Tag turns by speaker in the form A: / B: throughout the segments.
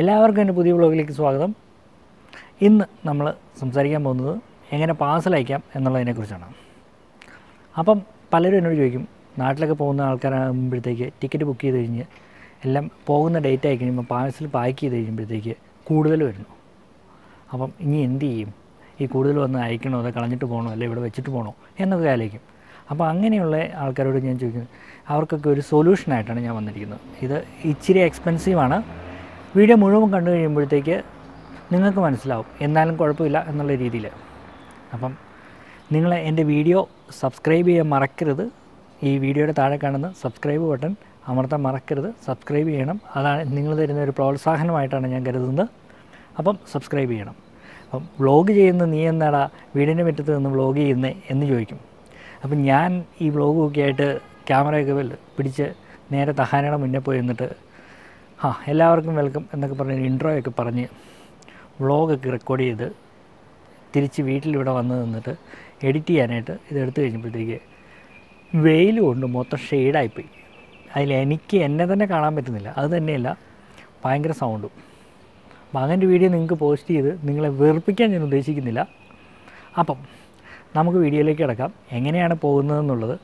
A: എല്ലാവർക്കും എന്റെ പുതിയ വ്ളോഗിലേക്ക് സ്വാഗതം. ഇന്ന് നമ്മൾ സംസാരിക്കാൻ പോകുന്നത് എങ്ങനെ പാഴ്സൽ അയക്കാം എന്നുള്ളതിനെക്കുറിച്ചാണ്. അപ്പം പലരും എന്നോട് ചോദിക്കും നാട്ടിലൊക്കെ പോകുന്ന ആൾക്കാരാകുമ്പോഴത്തേക്ക് ടിക്കറ്റ് ബുക്ക് ചെയ്ത് കഴിഞ്ഞ് എല്ലാം പോകുന്ന ഡേറ്റ് ആയി കഴിയുമ്പോൾ പാഴ്സൽ പാക്ക് ചെയ്ത് കഴിയുമ്പോഴത്തേക്ക് കൂടുതൽ വരുന്നു. അപ്പം ഇനി എന്ത് ചെയ്യും? ഈ കൂടുതൽ വന്ന് അയക്കണോ അതോ കളഞ്ഞിട്ട് പോകണോ അല്ലെങ്കിൽ ഇവിടെ വെച്ചിട്ട് പോകണോ എന്നൊക്കെ ആലോചിക്കും. അപ്പോൾ അങ്ങനെയുള്ള ആൾക്കാരോട് ഞാൻ ചോദിക്കുന്നത് അവർക്കൊക്കെ ഒരു സൊല്യൂഷനായിട്ടാണ് ഞാൻ വന്നിരിക്കുന്നത്. ഇത് ഇച്ചിരി എക്സ്പെൻസീവാണ് വീഡിയോ മുഴുവൻ കണ്ടു കഴിയുമ്പോഴത്തേക്ക് നിങ്ങൾക്ക് മനസ്സിലാവും എന്നാലും കുഴപ്പമില്ല എന്നുള്ള രീതിയിൽ. അപ്പം നിങ്ങൾ എന്റെ വീഡിയോ സബ്സ്ക്രൈബ് ചെയ്യാൻ മറക്കരുത്. ഈ വീഡിയോയുടെ താഴെ കാണുന്ന സബ്സ്ക്രൈബ് ബട്ടൺ അമർത്താൻ മറക്കരുത്. സബ്സ്ക്രൈബ് ചെയ്യണം. അതാണ് നിങ്ങൾ തരുന്ന ഒരു പ്രോത്സാഹനമായിട്ടാണ് ഞാൻ കരുതുന്നത്. അപ്പം സബ്സ്ക്രൈബ് ചെയ്യണം. അപ്പം വ്ളോഗ് ചെയ്യുന്ന നീ എന്നാടാ വീടിന്റെ മുറ്റത്ത് നിന്ന് വ്ളോഗ് ചെയ്യുന്നേ എന്ന് ചോദിക്കും. അപ്പം ഞാൻ ഈ വ്ളോഗൊക്കെ ആയിട്ട് ക്യാമറയൊക്കെ പിടിച്ച് നേരെ തഹാനയുടെ മുന്നേ പോയി നിന്നിട്ട് ആ എല്ലാവർക്കും വെൽക്കം എന്നൊക്കെ പറഞ്ഞ് ഇൻട്രോയൊക്കെ പറഞ്ഞ് വ്ളോഗൊക്കെ റെക്കോർഡ് ചെയ്ത് തിരിച്ച് വീട്ടിലിവിടെ വന്ന് നിന്നിട്ട് എഡിറ്റ് ചെയ്യാനായിട്ട് ഇത് എടുത്തു കഴിഞ്ഞപ്പോഴത്തേക്ക് വെയിൽ കൊണ്ട് മൊത്തം ഷെയ്ഡായിപ്പോയി. അതിൽ എനിക്ക് എന്നെ തന്നെ കാണാൻ പറ്റുന്നില്ല. അത് തന്നെയല്ല ഭയങ്കര സൗണ്ടും. അപ്പം അങ്ങനെ വീഡിയോ നിങ്ങൾക്ക് പോസ്റ്റ് ചെയ്ത് നിങ്ങളെ വെറുപ്പിക്കാൻ ഞാൻ ഉദ്ദേശിക്കുന്നില്ല. അപ്പം നമുക്ക് വീഡിയോയിലേക്ക് കിടക്കാം. എങ്ങനെയാണ് പോകുന്നതെന്നുള്ളത്.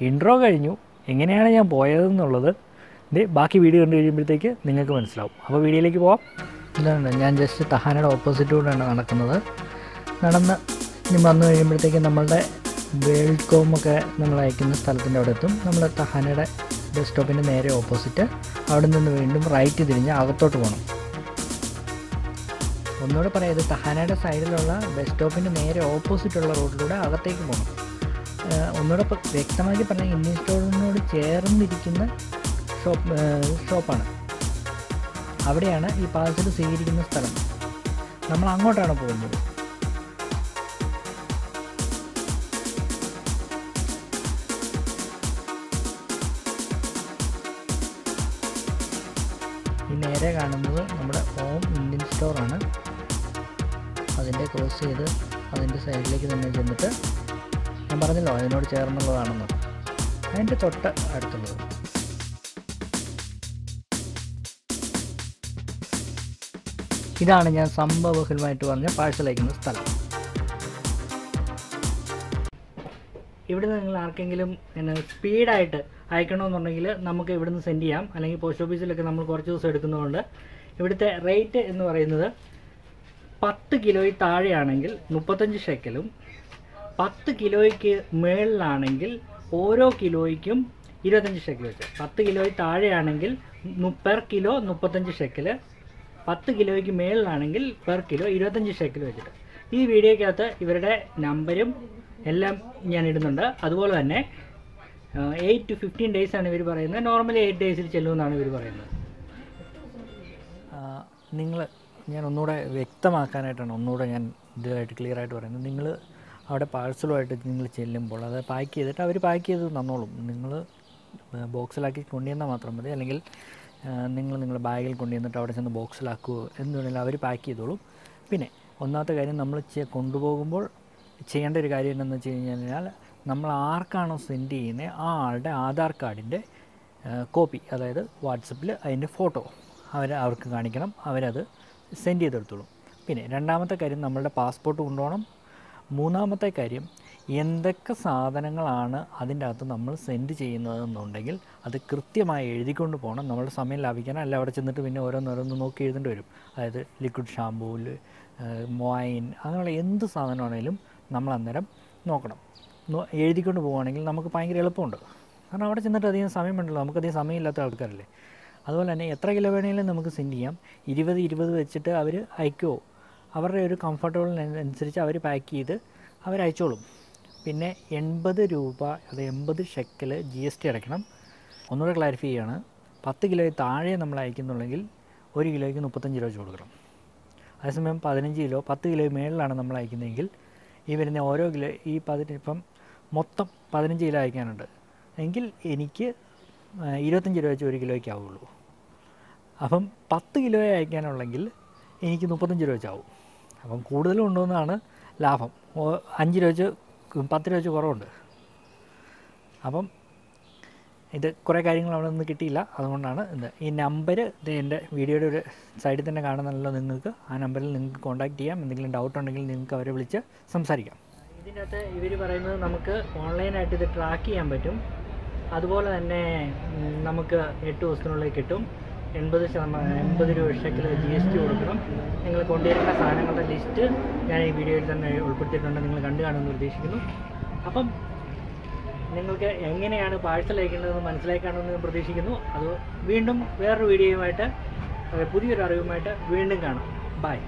A: ഇൻട്രോ കഴിഞ്ഞു. എങ്ങനെയാണ് ഞാൻ പോയതെന്നുള്ളത് ഇത് ബാക്കി വീഡിയോ കണ്ടു കഴിയുമ്പോഴത്തേക്ക് നിങ്ങൾക്ക് മനസ്സിലാവും. അപ്പോൾ വീഡിയോയിലേക്ക് പോവാം. ഇതാണ് ഞാൻ ജസ്റ്റ് തഹാനയുടെ ഓപ്പോസിറ്റൂടെയാണ് നടക്കുന്നത്. നടന്ന് ഇനി വന്നു കഴിയുമ്പോഴത്തേക്ക് നമ്മളുടെ വേൾകോമൊക്കെ നമ്മൾ അയക്കുന്ന സ്ഥലത്തിന്റെ അവിടെ എത്തും. നമ്മൾ തഹാനയുടെ ബസ് സ്റ്റോപ്പിന്റെ നേരെ ഓപ്പോസിറ്റ് അവിടെ നിന്ന് വീണ്ടും റൈറ്റ് തിരിഞ്ഞ് അകത്തോട്ട് പോകണം ഒന്നുകൂടെ പറയാം ഇത് തഹാനയുടെ സൈഡിലുള്ള ബസ് സ്റ്റോപ്പിന്റെ നേരെ ഓപ്പോസിറ്റുള്ള റോഡിലൂടെ അകത്തേക്ക് പോകണം ഒന്നുകൂടെ വ്യക്തമാക്കി പറഞ്ഞാൽ ഇന്ത്യൻ സ്റ്റോറിനോട് ചേർന്നിരിക്കുന്ന ഷോപ്പ് ഷോപ്പാണ്. അവിടെയാണ് ഈ പാഴ്സൽ സ്വീകരിക്കുന്ന സ്ഥലം. നമ്മൾ അങ്ങോട്ടാണ് പോകുന്നത്. ഈ നേരെ കാണുന്നത് നമ്മുടെ ഹോം ഇന്ത്യൻ സ്റ്റോറാണ് അതിന്റെ ക്രോസ് ചെയ്ത് അതിന്റെ സൈഡിലേക്ക് തന്നെ ചെന്നിട്ട് ഞാൻ പറഞ്ഞല്ലോ അതിനോട് ചേർന്നുള്ളതാണെന്ന്. അതിന്റെ തൊട്ട് അടുത്തുള്ളത്. ഇതാണ് ഞാൻ സംഭവബഹുലമായിട്ട് പറഞ്ഞ പാഴ്സൽ അയക്കുന്ന സ്ഥലം. ഇവിടുന്ന് നിങ്ങൾ ആർക്കെങ്കിലും സ്പീഡായിട്ട് അയക്കണമെന്നുണ്ടെങ്കിൽ നമുക്ക് ഇവിടുന്ന് സെൻഡ് ചെയ്യാം. അല്ലെങ്കിൽ പോസ്റ്റ് ഓഫീസിലൊക്കെ നമ്മൾ കുറച്ച് ദിവസം എടുക്കുന്നതുകൊണ്ട് ഇവിടുത്തെ റേറ്റ് എന്ന് പറയുന്നത് പത്ത് കിലോയിൽ താഴെയാണെങ്കിൽ മുപ്പത്തഞ്ച് ഷെക്കലും പത്ത് കിലോയ്ക്ക് മേളിലാണെങ്കിൽ ഓരോ കിലോയ്ക്കും ഇരുപത്തഞ്ച് ഷെക്കൽ വെച്ച്. പത്ത് കിലോയിൽ താഴെയാണെങ്കിൽ പെർ കിലോ മുപ്പത്തഞ്ച് ഷെക്കൽ പത്ത് കിലോയ്ക്ക് മേളിലാണെങ്കിൽ പെർ കിലോ ഇരുപത്തഞ്ച് ഷെക്കിൽ വെച്ചിട്ട്. ഈ വീഡിയോക്കകത്ത് ഇവരുടെ നമ്പരും എല്ലാം ഞാൻ ഇടുന്നുണ്ട്. അതുപോലെ തന്നെ എയ്റ്റ് ടു ഫിഫ്റ്റീൻ ഡേയ്സ് ആണ് ഇവർ പറയുന്നത്. നോർമലി എയ്റ്റ് ഡേയ്സിൽ ചെല്ലുമെന്നാണ് ഇവർ പറയുന്നത്. നിങ്ങൾ ഞാൻ ഒന്നുകൂടെ വ്യക്തമാക്കാനായിട്ടാണ് ഒന്നുകൂടെ ഞാൻ ഇതായിട്ട് ക്ലിയർ ആയിട്ട് പറയുന്നത്. നിങ്ങൾ അവിടെ പാഴ്സലുമായിട്ട് നിങ്ങൾ ചെല്ലുമ്പോൾ അത് പാക്ക് ചെയ്തിട്ട് അവർ പാക്ക് ചെയ്ത് തന്നോളും. നിങ്ങൾ ബോക്സിലാക്കി കൊണ്ടുവന്നാൽ മാത്രം മതി. അല്ലെങ്കിൽ നിങ്ങൾ നിങ്ങളുടെ ബാഗിൽ കൊണ്ടുവന്നിട്ട് അവിടെ ചെന്ന് ബോക്സിലാക്കുകയോ എന്ന് വേണമെങ്കിലും അവർ പാക്ക് ചെയ്തോളും. പിന്നെ ഒന്നാമത്തെ കാര്യം നമ്മൾ കൊണ്ടുപോകുമ്പോൾ ചെയ്യേണ്ട ഒരു കാര്യം എന്താണെന്ന് വെച്ച് കഴിഞ്ഞാൽ നമ്മൾ ആർക്കാണോ സെൻഡ് ചെയ്യുന്നത് ആ ആളുടെ ആധാർ കാർഡിന്റെ കോപ്പി അതായത് വാട്സപ്പിൽ അതിന്റെ ഫോട്ടോ അവർ അവർക്ക് കാണിക്കണം അവരത് സെൻഡ് ചെയ്തെടുത്തോളും. പിന്നെ രണ്ടാമത്തെ കാര്യം നമ്മളുടെ പാസ്പോർട്ട് കൊണ്ടുപോകണം. മൂന്നാമത്തെ കാര്യം എന്തൊക്കെ സാധനങ്ങളാണ് അതിന്റെ അകത്ത് നമ്മൾ സെൻഡ് ചെയ്യുന്നതെന്നുണ്ടെങ്കിൽ അത് കൃത്യമായി എഴുതിക്കൊണ്ട് പോകണം. നമ്മുടെ സമയം ലാഭിക്കണം അല്ല അവിടെ ചെന്നിട്ട് പിന്നെ ഓരോന്നോരോന്ന് നോക്കി എഴുതേണ്ടി വരും. അതായത് ലിക്വിഡ് ഷാമ്പൂൽ മൊയിൻ അങ്ങനെയുള്ള എന്ത് സാധനമാണെങ്കിലും നമ്മൾ അന്നേരം നോക്കണം. എഴുതിക്കൊണ്ട് പോവുകയാണെങ്കിൽ നമുക്ക് ഭയങ്കര എളുപ്പമുണ്ട്. കാരണം അവിടെ ചെന്നിട്ട് അധികം സമയം വേണ്ടല്ലോ നമുക്കധികം സമയമില്ലാത്ത ആൾക്കാരല്ലേ. അതുപോലെ തന്നെ എത്ര കിലോ വേണമെങ്കിലും നമുക്ക് സെൻഡ് ചെയ്യാം. ഇരുപത് ഇരുപത് വെച്ചിട്ട് അവർ അയക്കുമോ അവരുടെ ഒരു കംഫർട്ടബിളിനനുസരിച്ച് അവർ പാക്ക് ചെയ്ത് അവർ അയച്ചോളും പിന്നെ എൺപത് രൂപ അത് എൺപത് ഷെക്കൽ ജി എസ് ടി അടയ്ക്കണം. ഒന്നുകൂടെ ക്ലാരിഫൈ ചെയ്യാണ്. പത്ത് കിലോയിൽ താഴെ നമ്മൾ അയക്കുന്നുണ്ടെങ്കിൽ ഒരു കിലോയ്ക്ക് മുപ്പത്തഞ്ച് രൂപ വെച്ച് കൊടുക്കണം. അതേസമയം പതിനഞ്ച് കിലോ പത്ത് കിലോ മേളിലാണ് നമ്മൾ അയക്കുന്നതെങ്കിൽ ഈ വരുന്ന ഓരോ കിലോ ഈ പതിന ഇപ്പം മൊത്തം പതിനഞ്ച് കിലോ അയക്കാനുണ്ട്. എങ്കിൽ എനിക്ക് ഇരുപത്തഞ്ച് രൂപ വെച്ച് ഒരു കിലോയ്ക്ക് ആവുള്ളൂ. അപ്പം പത്ത് കിലോയെ അയക്കാനുള്ളെങ്കിൽ എനിക്ക് മുപ്പത്തഞ്ച് രൂപ വെച്ചാവും അപ്പം കൂടുതൽ കൊണ്ടുവന്നതാണ് ലാഭം. അഞ്ച് രൂപ വെച്ച് പത്ത് രൂപ വെച്ച് കുറവുണ്ട്. അപ്പം ഇത് കുറേ കാര്യങ്ങൾ അവിടെ നിന്ന് കിട്ടിയില്ല. അതുകൊണ്ടാണ് ഇത് ഈ നമ്പർ ഇത് എന്റെ വീഡിയോയുടെ ഒരു സൈഡിൽ തന്നെ കാണുന്നല്ലോ നിങ്ങൾക്ക്. ആ നമ്പറിൽ നിങ്ങൾക്ക് കോൺടാക്റ്റ് ചെയ്യാം. എന്തെങ്കിലും ഡൗട്ട് ഉണ്ടെങ്കിൽ നിങ്ങൾക്ക് അവരെ വിളിച്ച് സംസാരിക്കാം. ഇതിന്റെ അകത്ത് ഇവർ പറയുന്നത് നമുക്ക് ഓൺലൈനായിട്ട് ഇത് ട്രാക്ക് ചെയ്യാൻ പറ്റും. അതുപോലെ തന്നെ നമുക്ക് എട്ട് ദിവസത്തിനുള്ളിൽ കിട്ടും. എൺപത് ശതമാനം എൺപത് രൂപ ഷെക്കിൽ ജി എസ് ടി കൊടുക്കണം. നിങ്ങൾ കൊണ്ടുവരേണ്ട സാധനങ്ങളുടെ ലിസ്റ്റ് ഞാൻ ഈ വീഡിയോയിൽ തന്നെ ഉൾപ്പെടുത്തിയിട്ടുണ്ട്. നിങ്ങൾ കണ്ടു കാണുമെന്ന് പ്രതീക്ഷിക്കുന്നു. അപ്പം നിങ്ങൾക്ക് എങ്ങനെയാണ് പാഴ്സൽ അയക്കേണ്ടതെന്ന് മനസ്സിലാക്കാണെന്ന് പ്രതീക്ഷിക്കുന്നു. അത് വീണ്ടും വേറൊരു വീഡിയോയുമായിട്ട് പുതിയൊരു അറിവുമായിട്ട് വീണ്ടും കാണാം. ബൈ